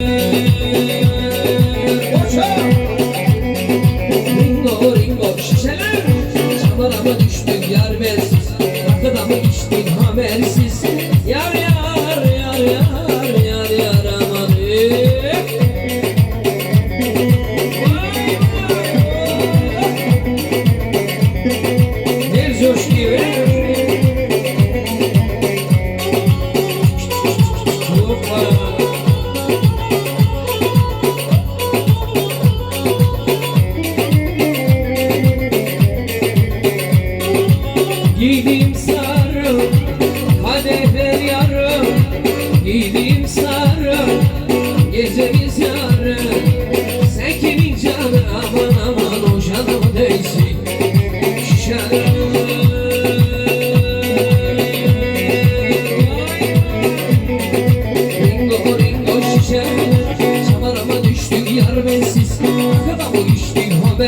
Música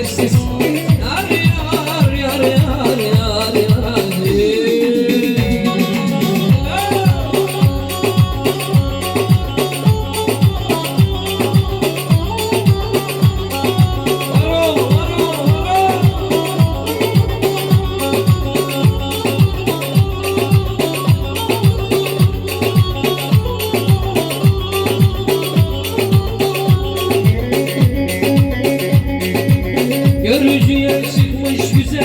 Verses. Amém.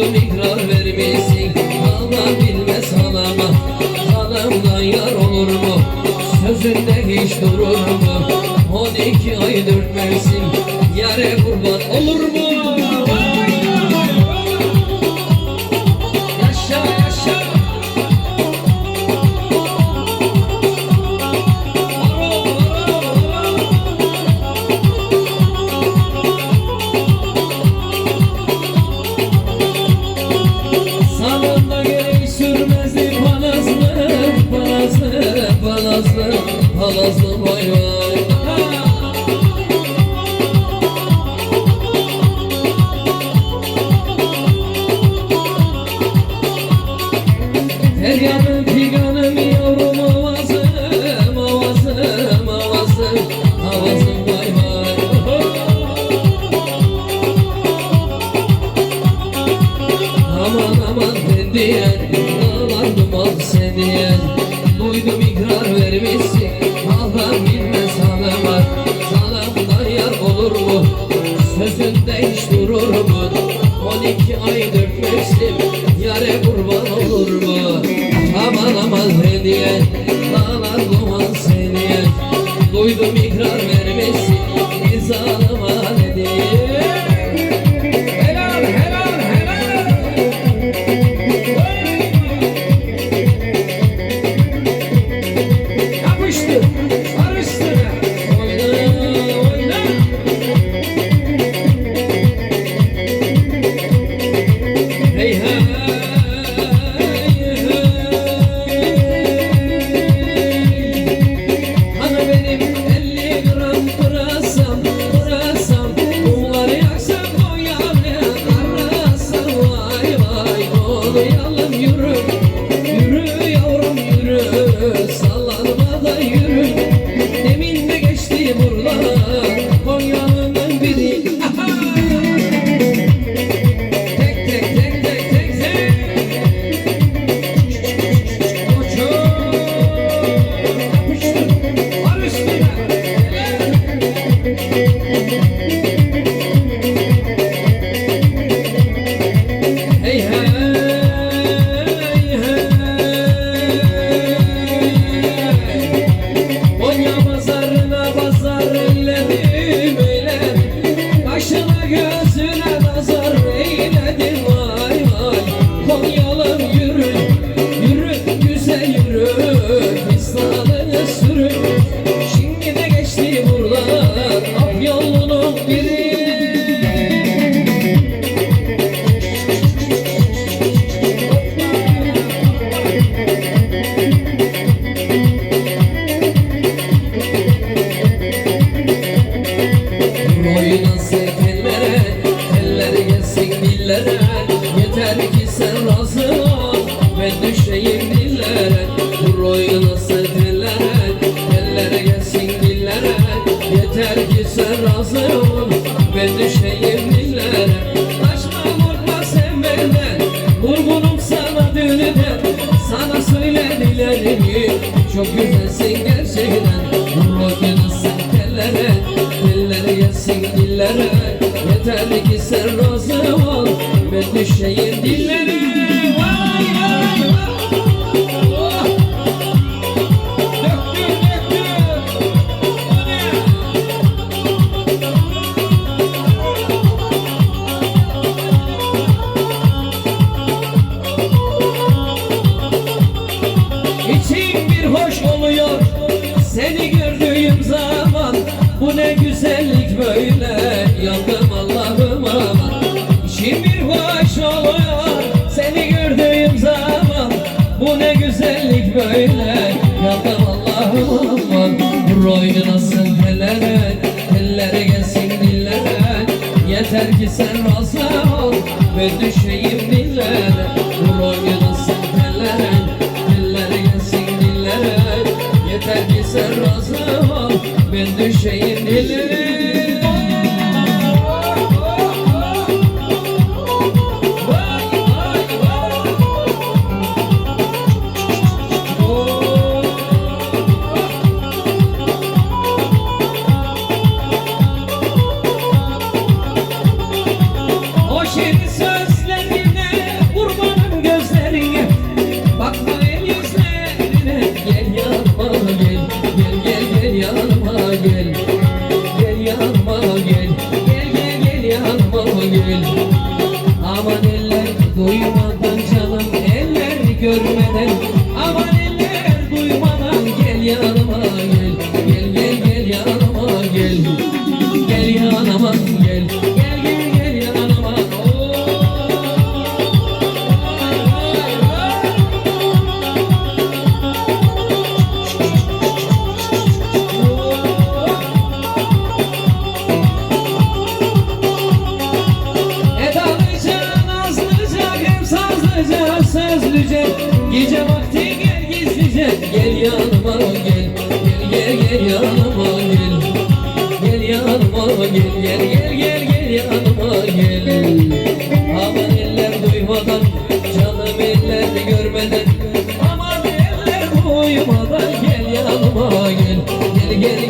Uzun ikrar vermişsin Ama bilmez halama Halamdan yar olur mu? Sözünde hiç durur mu? nazlı vay vay Her yanı figanım yavrum havasım havasım havasım havasım Aman aman ben diyen ağlardım al sen diyen Duydum ikrar vermişsin. alamaz hediye Lanet olmaz seni Duydum ikrar Sevgililer. Ben böyle yandım Allah'ım aman Roynunasın tellere, tellere gelsin dillere. Yeter ki sen razı ol ve düşeyim dillere. Roynunasın tellere, tellere gelsin dillere. Yeter ki sen razı ol ben düşeyim yanıma gel. Gel yanıma gel. Gel gel gel gel. Aman eller duymadan canım Eller görmeden gel Gel yanıma gel gel gel gel gel yanıma gel. Aman eller duymadan canım eller görmeden. Aman eller uyumadan gel yanıma gel Gel gel